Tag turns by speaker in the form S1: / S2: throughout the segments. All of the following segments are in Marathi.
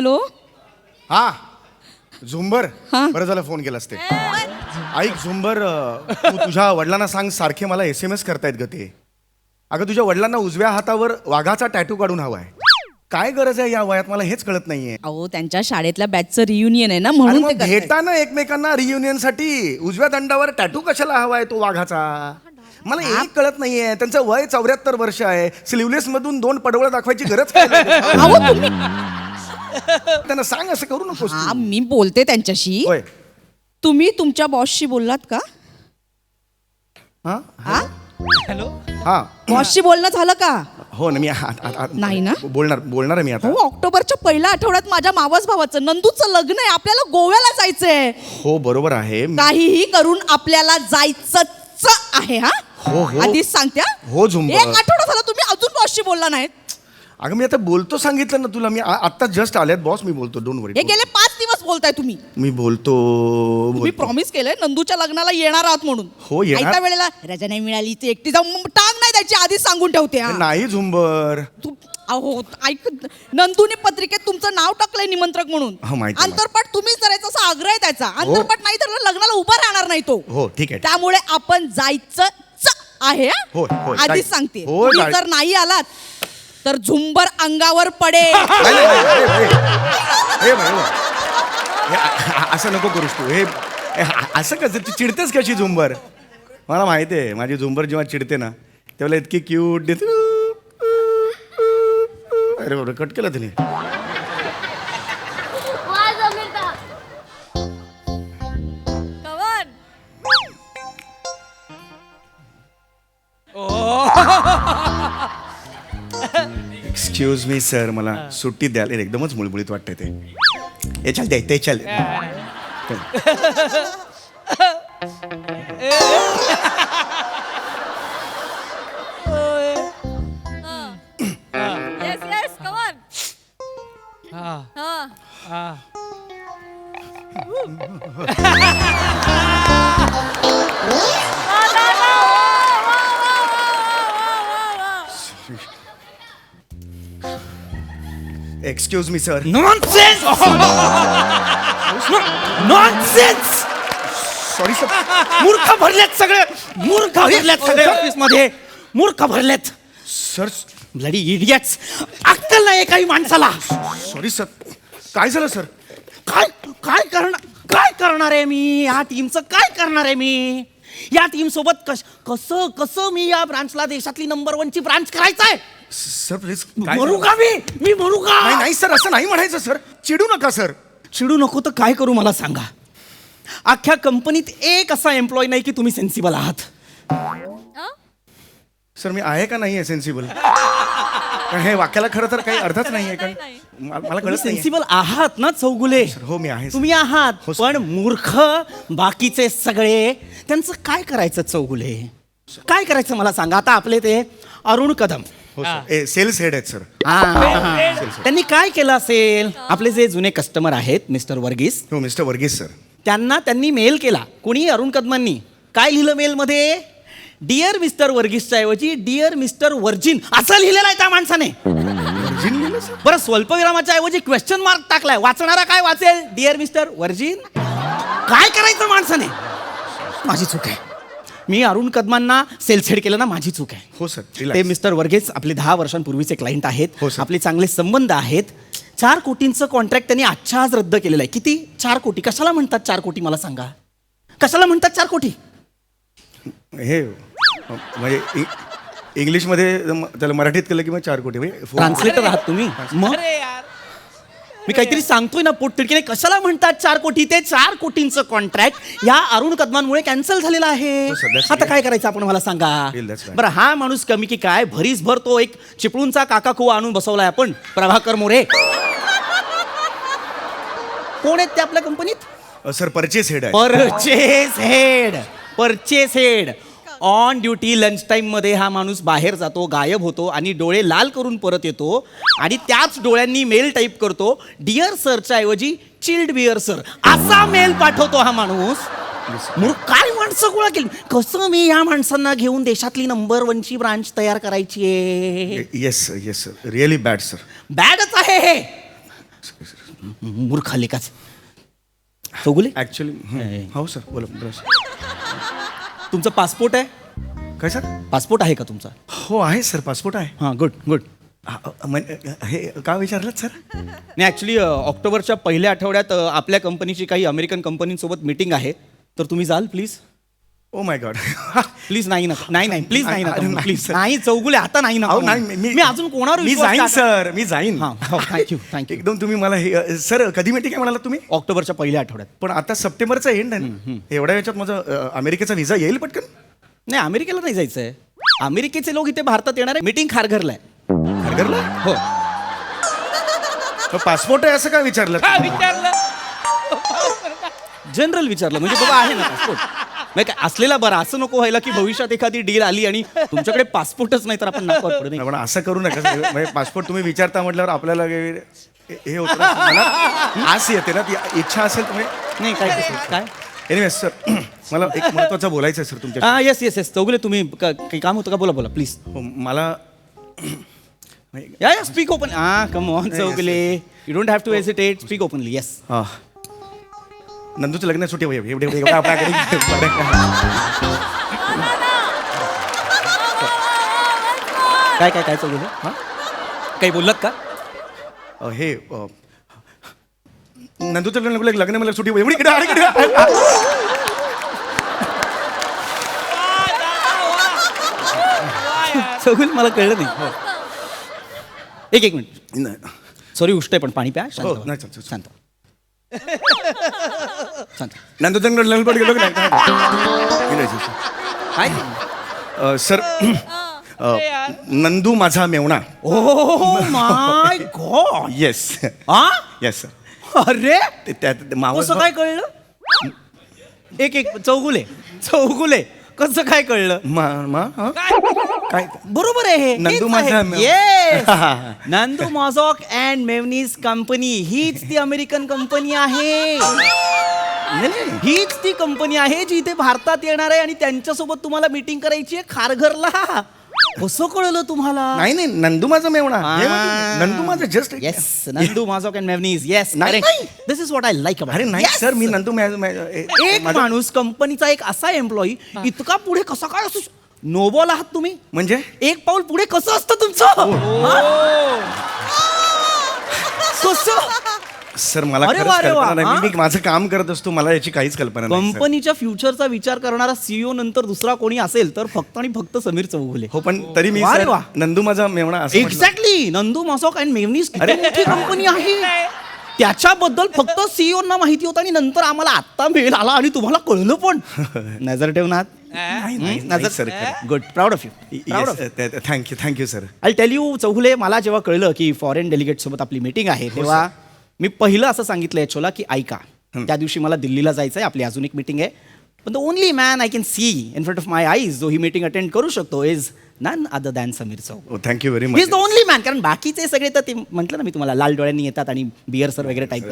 S1: हॅलो? हा. झुंबर. बरं झालं फोन केलास ते. ऐक झुंबर अं, तू तुझ्या वडिलांना सांग सारखे मला एस एम एस करतायत ग ते. अगं तुझ्या वडिलांना उजव्या हातावर वाघाचा टॅटू काढून हवाय काय गरज आहे या वयात? मला हेच कळत नाहीये.
S2: अहो त्यांच्या शाळेतल्या बॅचचं रियुनियन आहे ना
S1: अरे
S2: म्हणून
S1: मग
S2: ते करतायत.
S1: भेटा ना एकमेकांना रियुनियनसाठी उजव्या दंडावर टॅटू कशाला हवाय तो वाघाचा? मला एक कळत नाहीये. त्यांचं वय चौऱ्याहत्तर वर्ष आहे. स्लीवलेस मधून दोन पडवळ दाखवायची गरज काय
S2: अहो तुम्ही
S1: त्यांना सांग असं करू नकोस
S2: हा. मी बोलते त्यांच्याशी.
S1: होय.
S2: तुम्ही तुमच्या बॉसशी बोललात का?
S1: हा?
S2: हा?
S3: हॅलो?
S1: हा.
S2: बॉसशी बोलणं झालं का?
S1: हो ना मी आ- आ- आ-
S2: नाही ना?
S1: बोलणार बोलणार आहे मी आता.
S2: हो ऑक्टोबरच्या पहिल्या आठवड्यात माझ्या मावस भावाचं नंदूचं लग्न आहे आपल्याला गोव्याला जायचंय.
S1: हो बरोबर आहे.
S2: काहीही करून आपल्याला जायचंच आहे हा?
S1: हो, हो.
S2: आधीच सांगते हा?
S1: हो, झुंबर.
S2: एक आठवडा झाला तुम्ही अजून बॉसशी बोलला नाहीत.
S1: अगं मी आता बोलतो सांगितलं ना तुला. मी आ- आत्ता जस्ट आल्यात बॉस मी बोलतो डोंट
S2: हे
S1: वरी
S2: गेले पाच दिवस बोलताय तुम्ही.
S1: मी बोलतो
S2: तुम्ही
S1: बोलतो.
S2: प्रॉमिस केलंय नंदूच्या लग्नाला येणार आहात म्हणून.
S1: हो, येणार.
S2: आयत्या वेळेला रजा नाही मिळाली ती एकटी जाऊन मग टांग नाही द्यायची आधीच सांगून ठेवते हा.
S1: नाही झुंबर.
S2: तू अहो ऐक नंदूने पत्रिकेत तुमचं नाव टाकलंय निमंत्रक म्हणून.
S1: हो, माहिती
S2: अंतरपाठ तुम्हीच करायचा असा आग्रह आहे त्याचा अंतरपाठ नाही तर लग्नाला उभा राहणार नाही तो.
S1: हो ठीक आहे.
S2: त्यामुळे आपण जायचंच आहे हा?
S1: हो, हो,
S2: आधीच सांगते.
S1: हो,
S2: तुम्ही
S1: जाय-
S2: जर नाही आलात तर झुंबर अंगावर पडे
S1: नाही, नाही, नाही, हे हे हे, असं नको करूस तू. हे हे, असं कसं? तू चिडतेस कशी झुंबर? मला माहिती आहे माझी झुंबर जेव्हा चिडते ना तेव्हा इतकी क्यूट देते अरे बाबा कट केलं तिने. एक्सक्यूज मी सर मला सुट्टी द्याल एकदमच मुळमुळीत वाटते ते. चल दे ते चल.
S4: येस येस कवन
S3: हा.
S1: Excuse me sir
S3: nonsense nonsense
S1: sorry sir
S3: मूर्ख भरलेत सगळे. मूर्ख भरलेत सगळे ऑफिसमध्ये. मूर्ख भरलेत.
S1: सर
S3: ब्लडी इडियट्स अक्कल नाही काही माणसाला.
S1: सॉरी सर काय झालं सर
S3: काय काय करणार काय करणार आहे मी? या टीमचं काय करणार आहे मी? या टीम सोबत कस कसं कसं मी या ब्रांचला देशातली नंबर वन ची ब्रांच करायचं आहे
S1: सर प्लीज
S3: म्हणू का मी? मी म्हणू
S1: नाही
S3: का?
S1: नाही सर असं नाही म्हणायचं सर चिडू नका सर
S3: चिडू नको तर काय करू मला सांगा? अख्ख्या कंपनीत एक असा एम्प्लॉय नाही की तुम्ही सेन्सिबल आहात.
S1: सर मी आहे का नाही आहे सेन्सिबल कारण हे वाक्याला खरं तर काही अर्थच नाही आहे कारण मला कळत नाही
S3: सेन्सिबल आहात ना चौगुले?
S1: हो मी आहे
S3: तुम्ही आहात
S1: हो.
S3: पण मूर्ख बाकीचे सगळे त्यांचं काय करायचं चौगुले? काय करायचं मला सांगा? आता आपले ते अरुण कदम.
S1: हो सर. ए सेल्स हेड आहेत सर.
S3: हा, हा. त्यांनी काय केलं असेल? आपले जे जुने कस्टमर आहेत मिस्टर वर्गीस.
S1: हो मिस्टर वर्गीस सर.
S3: त्यांना त्यांनी मेल केला. कोणी अरुण कदमांनी? काय लिहिलं मेलमध्ये डिअर मिस्टर वर्गीसच्या ऐवजी डिअर मिस्टर वर्जिन असं लिहिलेलं आहे त्या माणसाने. बरं स्वल्पविरामाच्या ऐवजी क्वेश्चन मार्क टाकलाय. वाचणारा काय वाचेल? डिअर मिस्टर वर्जिन काय करायचं माणसाने? माझी चूक आहे. मी अरुण कदमांना सेल्सहेड केलं ना माझी चूक आहे.
S1: हो सर
S3: ते. मिस्टर वर्गेस आपले दहा वर्षांपूर्वीचे क्लायंट आहेत.
S1: हो, सर.
S3: आपले चांगले संबंध आहेत. चार कोटींचं कॉन्ट्रॅक्ट त्यांनी आजच्या आज रद्द केलेलं आहे. किती? चार कोटी. कशाला म्हणतात चार कोटी मला सांगा. कशाला म्हणतात चार कोटी?
S1: हे म्हणजे इ- इंग्लिशमध्ये म- त्याला मराठीत केलं की मग चार कोटी म्हणजे
S3: ट्रान्सलेटर आहात तुम्ही? मग? मी काहीतरी सांगतोय ना पोटतिडकीने कशाला म्हणतात चार कोटी? ते चार कोटींचं कॉन्ट्रॅक्ट या अरुण कदमांमुळे कॅन्सल झालेलं आहे.
S1: हो,
S3: आता. काय करायचं आपण मला सांगा?
S1: Well, that's right.
S3: बरं हा माणूस कमी की काय? भरीस भर तो एक चिपळूणचा काका कुवा आणून बसवलाय आपण. प्रभाकर मोरे. कोण आहेत ते आपल्या कंपनीत?
S1: अ, सर परचेस हेड आहे
S3: purchase head. Purchase head. On duty lunch टाइममध्ये हा माणूस बाहेर जातो गायब होतो आणि डोळे लाल करून परत येतो आणि त्याच डोळ्यांनी मेल टाईप करतो डिअर सरच्या ऐवजी चिल्ड बिअर सर असा मेल पाठवतो हा माणूस. मग काय माणसं गोळा केली? कसं मी या माणसांना घेऊन देशातली नंबर वनची ब्रांच तयार करायची आहे?
S1: Yes yes sir really bad sir
S3: बॅडच आहे हे. मूर्ख लेखाच चौगुले?
S1: ऍक्च्युली हो. सर बोला बोला सर
S3: तुमचा पासपोर्ट आहे?
S1: काय सर
S3: पासपोर्ट आहे का तुमचा?
S1: हो आहे सर पासपोर्ट आहे.
S3: हां गुड गुड
S1: हा, म्हणजे, हे का विचारलं सर?
S3: नाही ॲक्च्युली ऑक्टोबरच्या पहिल्या आठवड्यात अ, आपल्या कंपनीची काही अमेरिकन कंपनीसोबत मीटिंग आहे. तर तुम्ही जाल please
S1: oh my God
S3: please नाही ना नाही नाही. प्लीज नाही
S1: अरे,
S3: ना
S1: नाही,
S3: प्लीज. नाही. चौगुले आता नाही ना
S1: अहो नाही मी
S3: मी अजून कोणावर
S1: मी
S3: विश्वास
S1: जाईन
S3: टाका-
S1: सर. मी जाईन.
S3: हां. हो थँक्यू थँक्यू
S1: एकदम तुम्ही मला हे अ, सर कधी मीटिंग आहे म्हणाला तुम्ही?
S3: ऑक्टोबरच्या पहिल्या आठवड्यात.
S1: पण आता सप्टेंबरचा एंड आहे ना. एवढ्या याच्यात माझा अ, अमेरिकेचा व्हिसा येईल पटकन?
S3: नाही अमेरिकेला नाही जायचंय. अमेरिकेचे लोक इथे भारतात येणार आहे. मीटिंग खारघरला आहे.
S1: खारघरला?
S3: हो.
S1: पासपोर्ट आहे असं का विचारलं?
S3: विचारलं. जनरल विचारलं. म्हणजे बाबा आहे ना पासपोर्ट नाही काय असलेला बरा. असं नको व्हायला की भविष्यात एखादी डील आली आणि तुमच्याकडे पासपोर्टच नाही तर आपण नाकावर पडू नये
S1: पण असं करू नका. म्हणजे पासपोर्ट तुम्ही विचारता म्हटल्यावर आपल्याला हे हे होतं ना, मनात आस येते ना ती इच्छा असेल तुम्ही
S3: नाही काय काय?
S1: एनिवे सर मला एक महत्वाचं बोलायचं आहे सर तुमच्या
S3: हा येस येस येस चौगुले तुम्ही क- काही काम होतं का? बोला बोला प्लीज
S1: मला म्हणजे,
S3: या या स्पीक ओपन हा come on Chougule. You don't have to hesitate speak openly yes
S1: हा. नंदूचं लग्न सुटी एवढे एवढे एवढं आपल्याकडे
S3: काय काय काय चौगुले हा? काही बोललात का?
S1: अ, हे अ, नंदूचं लग्न लग्न मला सुटी एवढी इकडे अरे इकडे.
S3: चौगुले मला कळलं नाही. हो. एक एक मिनिट.
S1: नाही.
S3: सॉरी उष्ट आहे पण पाणी प्या शांत
S1: हो,
S3: व्हा.
S1: नाही, चालतं, चालतं.
S3: शांत शांत
S1: नंदूचं लग्न पण गेलो की नाही?
S3: काय
S1: अ, सर अ, नंदू माझा मेवणा.
S3: Oh my God.
S1: येस
S3: हा
S1: येस सर
S3: अरे?
S1: ते त्यात मावस
S3: कसं काय कळलं? एक एक चौगुले. चौगुले. कसं काय कळलं?
S1: मा- मा हा? काय?
S3: बरोबर आहे हे.
S1: नंदू
S3: हेच आहे.
S1: माझा मेव-
S3: Yes. नंदू मॉझॉक अँड मेवनीज कंपनी. हीच ती अमेरिकन कंपनी आहे. हीच ती कंपनी आहे जी इथे भारतात येणार आहे आणि त्यांच्यासोबत तुम्हाला मीटिंग करायची आहे खारघरला. कसं कळलं तुम्हाला?
S1: नाही नाही नंदू माझा मेवणा. हे. नंदू माझा just
S3: yes Nandu Mossack and mayonnaise yes
S1: नाही, नाही.
S3: This is what I like
S1: अरे नाही सर मी नंदू मै- मै- ए-
S3: एक
S1: माझा-
S3: माणूस कंपनीचा एक असा एम्प्लॉई इतका पुढे कसा काय असू नोबॉल आहात तुम्ही?
S1: म्हणजे?
S3: एक पाऊल पुढे कसं असतं तुमचं? हा? कसं?
S1: सर मला
S3: अरे
S1: खरंच
S3: वा, अरे वा,
S1: कल्पना नाही.
S3: हा?
S1: मी मी माझं काम करत असतो मला याची काहीच कल्पना नाही सर.
S3: कंपनीच्या फ्युचरचा विचार करणारा सीईओ नंतर दुसरा कोणी असेल तर फक्त आणि फक्त समीर चौगुले.
S1: हो पण तरी मी
S3: वा रे
S1: सर,
S3: वा.
S1: नंदू माझा मेवणा असं म्हटलं.
S3: एक्झॅक्टली नंदू मॉसॉक अँड मेवनीस मोठी कंपनी आहे. त्याच्याबद्दल फक्त सीईओ ना माहिती होतं आणि नंतर आम्हाला आत्ता मेल आला आणि तुम्हाला कळलं पण. नजर ठेवणार
S1: नाही, नाही, नाही, सर, खरं.
S3: Good proud of you
S1: thank you thank you sir
S3: I tell you Chougule मला जेव्हा कळलं की फॉरेन डेलिगेट सोबत आपली मीटिंग आहे तेव्हा मी पहिलं असं सांगितलं यशोला की ऐका त्या दिवशी मला दिल्लीला जायचं आहे आपली अजून एक मीटिंग आहे. पण the only man I can see in front of my eyes जो ही मीटिंग अटेंड करू शकतो is none other than Sameer
S1: oh thank you very
S3: he is the
S1: much
S3: only man कारण बाकीचे सगळे तर ते म्हटलं ना मी तुम्हाला लाल डोळ्यांनी येतात आणि बियर सर वगैरे type
S1: sir.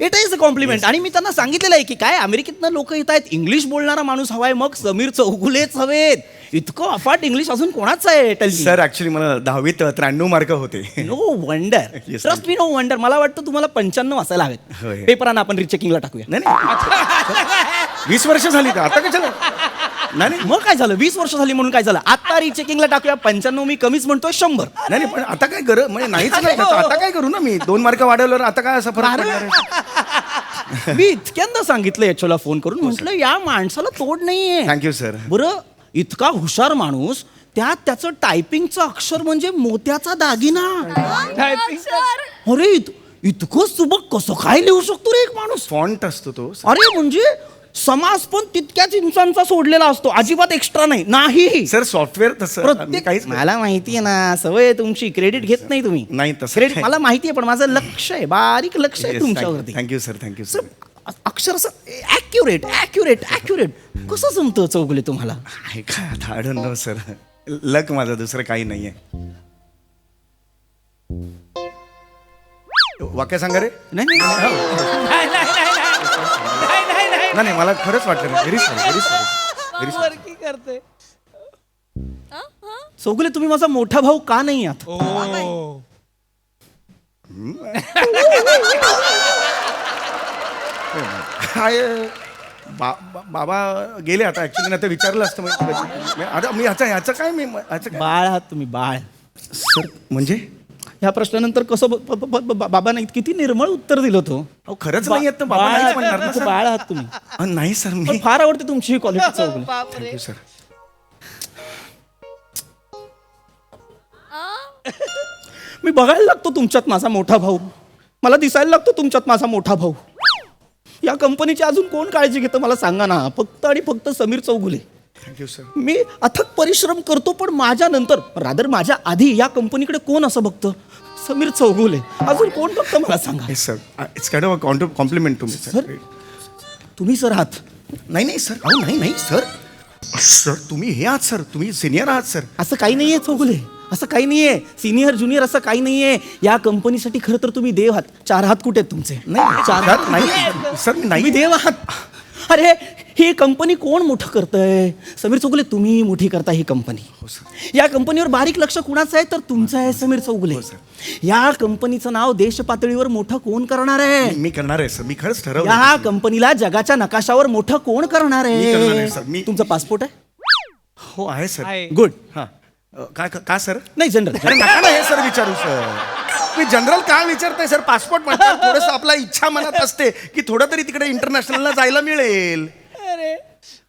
S3: It is a compliment आणि मी त्यांना सांगितलेलं आहे की काय अमेरिकेतनं लोक येत आहेत इंग्लिश बोलणारा माणूस हवाय मग समीर चौगुलेच हवेत. इतकं अफाट इंग्लिश अजून कोणाच आहे टेल
S1: सर ऍक्च्युली मला दहावीत त्र्याण्णव मार्क होते.
S3: No wonder
S1: Yes,
S3: trust me no wonder मला वाटतं तुम्हाला पंच्याण्णव असायला हवेत. पेपरांना आपण रिचेकिंगला टाकूया.
S1: नाही नाही. वीस वर्ष झाली तर आता कशाला नाही नाही.
S3: मग काय झालं? वीस वर्ष झाली म्हणून काय झालं? आता रिचेकिंगला टाकूया. पंच्याण्णव मी कमीच म्हणतोय शंभर.
S1: नाही नाही, पण आता काय गरज म्हणजे नाहीच नाही आता आता काय करू ना मी? दोन मार्क वाढवल्यावर आता काय असा फरक पडणार आहे?
S3: मी इतक्यांदा सांगितलं याच्याला फोन करून. म्हटलं या माणसाला तोड नाहीये.
S1: थँक्यू सर
S3: बरं इतका हुशार माणूस त्यात त्याचं टायपिंगचं अक्षर म्हणजे मोत्याचा दागिना. अरे इत- इतकं सुबक कसं काय लिहू शकतो रे एक माणूस?
S1: फॉन्ट असतो तो.
S3: अरे म्हणजे समाज पण तितक्याच इंचांचा सोडलेला असतो. अजिबात एक्स्ट्रा नाही. नाही
S1: सर सॉफ्टवेअर तसं.
S3: प्रत्येक
S1: काहीच
S3: मला माहितीये ना सवय आहे तुमची. क्रेडिट घेत नाही तुम्ही.
S1: नाही, तसं
S3: क्रेडिट. मला माहितीये पण माझं लक्ष आहे. बारीक लक्ष आहे तुमच्यावरती.
S1: Thank you sir thank you
S3: sir,
S1: sir
S3: अ- अक्षर असं ॲक्युरेट ॲक्युरेट ॲक्युरेट कसं जमतं चौगुले तुम्हाला?
S1: आहे काय आता I don't know sir luck माझं दुसरं काही नाहीये. वाक्य सांगा रे.
S3: नाही नाही, नाही.
S1: नाही नाही मला खरंच वाटलं नाही. Very sorry very sorry very sorry
S3: करते. चौगुले तुम्ही माझा मोठा भाऊ का नाही आहात?
S1: काय? बा बा- बाबा गेले आता. ऍक्च्युली आता विचारलं असतं मी आता मी ह्याचं ह्याचं काय मी ह्याचं काय?
S3: बाळ आहात तुम्ही बाळ.
S1: सर म्हणजे?
S3: ह्या प्रश्नानंतर कसं ब- ब- ब- ब- बाबांना किती निर्मळ उत्तर दिलं तो.
S1: अहो खरंच नाही येत तर बाबा नाहीच म्हणणार ना सर.
S3: बाळ आहात तुम्ही.
S1: अहो, नाही सर मी
S3: फार आवडते तुमची ही क्वालिटी चौगुले
S1: सर
S3: मी बघायला लागतो तुमच्यात माझा मोठा भाऊ. मला दिसायला लागतो तुमच्यात माझा मोठा भाऊ. या कंपनीची अजून कोण काळजी घेतं मला सांगा ना. फक्त आणि फक्त Sameer Chougule.
S1: Thank you sir
S3: मी अथक परिश्रम करतो पण माझ्या नंतर रादर माझ्या आधी या कंपनीकडे कोण असं बघतं? समीर चौगुले. अजून कोण बघतं मला सांगा?
S1: Sir it's kind of compliment me sir
S3: तुम्ही सर आहात.
S1: नाही नाही सर अहो नाही नाही सर सर तुम्ही हे आहात सर तुम्ही सिनियर आहात सर
S3: असं काही नाहीये चौगुले. असं काही नाहीये. सिनियर ज्युनियर असं काही नाहीये. या कंपनीसाठी खरं तर तुम्ही देव आहात. चार हात कुठे आहेत तुमचे?
S1: नाही
S3: चार हात
S1: नाही. सर मी
S3: तुम्ही
S1: नाही
S3: देव आहात. अरे ही कंपनी कोण मोठं करतंय? समीर चौगुले तुम्ही मोठी करता ही कंपनी
S1: हो सर.
S3: या कंपनीवर बारीक लक्ष कुणाचं आहे? तर तुमचं आहे समीर चौगुले.
S1: हो,
S3: या कंपनीचं नाव देश पातळीवर मोठं कोण करणार आहे?
S1: मी करणार आहे सर. मी खरंच ठरवलं
S3: या कंपनीला जगाच्या नकाशावर मोठं कोण करणार
S1: मी करणार आहे,
S3: आहे
S1: सर. मी-
S3: तुमचा पासपोर्ट आहे?
S1: हो आहे सर.
S3: गुड
S1: हां. काय का सर?
S3: नाही जनरल
S1: अरे नका ना हे सर विचारू सर. मी जनरल काय विचारताय सर? पासपोर्ट म्हणतात थोडस आपला इच्छा मनात असते की थोडं तरी तिकडे इंटरनॅशनलला जायला मिळेल.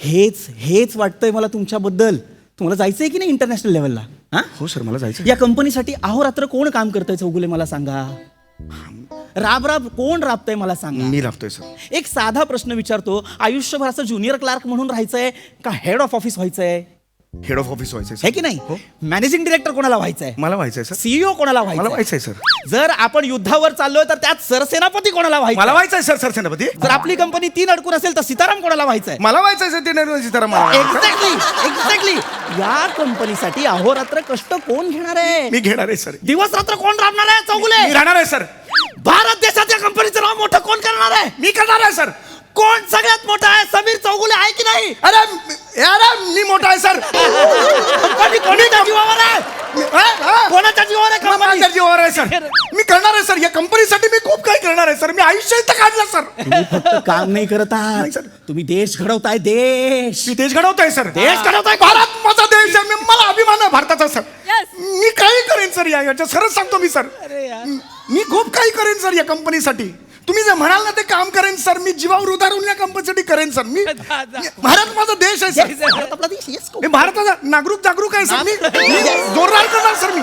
S3: हेच हेच वाटतंय मला तुमच्याबद्दल. तुम्हाला जायचंय की नाही इंटरनॅशनल लेवलला हा?
S1: हो सर मला जायचं
S3: या कंपनीसाठी अहोरात्र कोण काम करतंय चौगुले मला सांगा. राब राब कोण राबतंय मला सांगा.
S1: मी लागतोय सर.
S3: एक साधा प्रश्न विचारतो. आयुष्यभर असं ज्युनियर क्लार्क म्हणून राहायचंय का हेड ऑफ ऑफिस व्हायचंय?
S1: हेड ऑफ ऑफिस व्हायचंय
S3: हे
S1: सर
S3: की नाही?
S1: हो.
S3: मॅनेजिंग डिरेक्टर कोणाला व्हायचंय?
S1: मला व्हायचंय सर
S3: सीईओ कोणाला
S1: मला
S3: व्हायचं
S1: व्हायचंय सर
S3: जर आपण युद्धावर चाललोय तर त्यात सरसेनापती कोणाला
S1: मला
S3: व्हायचं
S1: व्हायचंय सर सर सेनापती
S3: जर आपली कंपनी तीन अडकून असेल तर सीताराम कोणाला व्हायचंय?
S1: मला व्हायचंय सर ते निर्मला सीताराम मला व्हायचंय.
S3: एक्झॅक्टली एक्झॅक्टली या कंपनीसाठी अहोरात्र कष्ट कोण घेणार आहे?
S1: मी घेणार आहे सर
S3: दिवस रात्र कोण राबणार आहे
S1: मी
S3: चौगुले
S1: राहणार आहे सर
S3: भारत देशाच्या कंपनीचं नाव मोठं कोण करणार आहे?
S1: मी करणार आहे सर
S3: कोण सगळ्यात मोठा आहे? समीर चौगुले आहे की नाही?
S1: अरे मी- अरे मी मोठा आहे सर.
S3: कंपनी कोणाच्या जीवावर आहे. कोणाच्या जीवावर आहे कंपनी
S1: जीवावर आहे सर. मी करणार आहे सर. या कंपनीसाठी मी खूप काही करणार आहे सर. मी आयुष्य इथं काढलं सर.
S3: तुम्ही फक्त काम नाही करत आहात.
S1: सर.
S3: तुम्ही देश घडवताय देश.
S1: मी देश घडवतोय सर.
S3: देश घडवतोय.
S1: भारत माझा देश आहे. मी- मला अभिमान आहे भारताचा सर.
S2: Yes.
S1: मी काही करेन सर या याच्या सरच सांगतो मी सर. मी खूप काही करेन सर या कंपनीसाठी. तुम्ही जे म्हणाल ना ते काम करेन सर मी जीवावर उदारून या कंपनीसाठी करेन सर. मी मी- भारत माझा देश आहे सर.
S3: भारत आपला देश yes,
S1: मी भारताचा नागरिक जागरूक आहे सर. मी मी जोरदार करणार सर मी.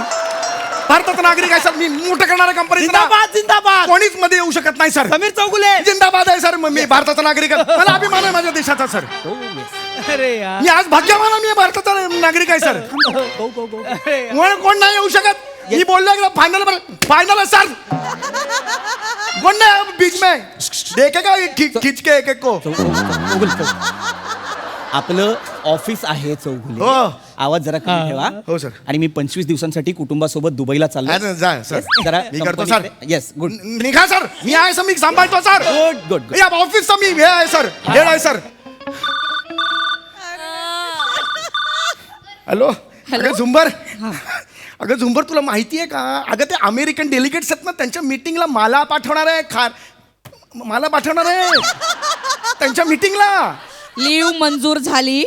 S1: भारताचा नागरिक आहे सर. मी मोठं करणार कंपनी
S3: जिंदाबाद जिंदाबाद.
S1: कोणीच मध्ये येऊ शकत नाही सर.
S3: समीर चौगुले.
S1: जिंदाबाद आहे सर. मी भारताचा नागरिक आहे. मला अभिमान आहे माझ्या देशाचा सर.
S4: अरे यार.
S1: मी आज भाग्यवान आहे, मी भारताचा नागरिक आहे सर.
S3: गो गो गो
S1: कोण कोण नाही येऊ शकत? मी बोललो एकदा फायनल फायनल आहे सर. कोण नाही आहे बीच में देखेगा ये खि- खिंच के एक एक को
S3: चौगुले आपलं ऑफिस आहे चौगुले.
S1: हो.
S3: आवाज जरा कमी ठेवा.
S1: हो, सर.
S3: आणि मी पंचवीस दिवसांसाठी कुटुंबासोबत दुबईला चाललो
S1: हा, जा सर.
S3: जरा
S1: मी करतो सर.
S3: येस गुड
S1: न- निघा सर. मी आहे सर. मी सांभाळतो सर.
S3: गुड गुड गुड
S1: या ऑफिसचा मी हे आहे सर. हेड आहे सर. हॅलो? अगं झुंबर. अगं झुंबर तुला माहिती आहे का? अगं ते अमेरिकन डेलिगेट्स आहेत ना त्यांच्या मीटिंगला मला पाठवणार आहे खार. मला पाठवणार आहे. त्यांच्या मीटिंगला
S2: लीव मंजूर झाली.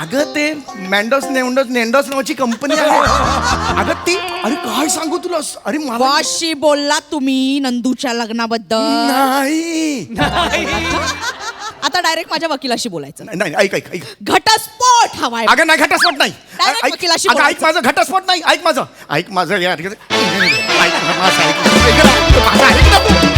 S1: अगं ते मॅन्डॉस नेंडॉस नेंडॉस नावाची कंपनी आहे. अगं ती अरे काय सांगू तुला? अरे मला
S2: बॉसशी बोलला तुम्ही नंदूच्या लग्नाबद्दल.
S1: नाही.
S2: आता डायरेक्ट माझ्या वकिलाशी बोलायचं.
S1: नाही, नाही ऐक ऐक ऐक.
S2: घटस्फोट हवाय
S1: अगं नाही घटस्फोट नाही
S2: Direct
S1: ऐक
S2: वकिलाशी
S1: अगं, ऐक
S2: बोलायचं.
S1: माझं घटस्फोट नाही ऐक माझं ऐक माझं यार ऐक माझं ऐक ऐक ना, ऐक ना तू.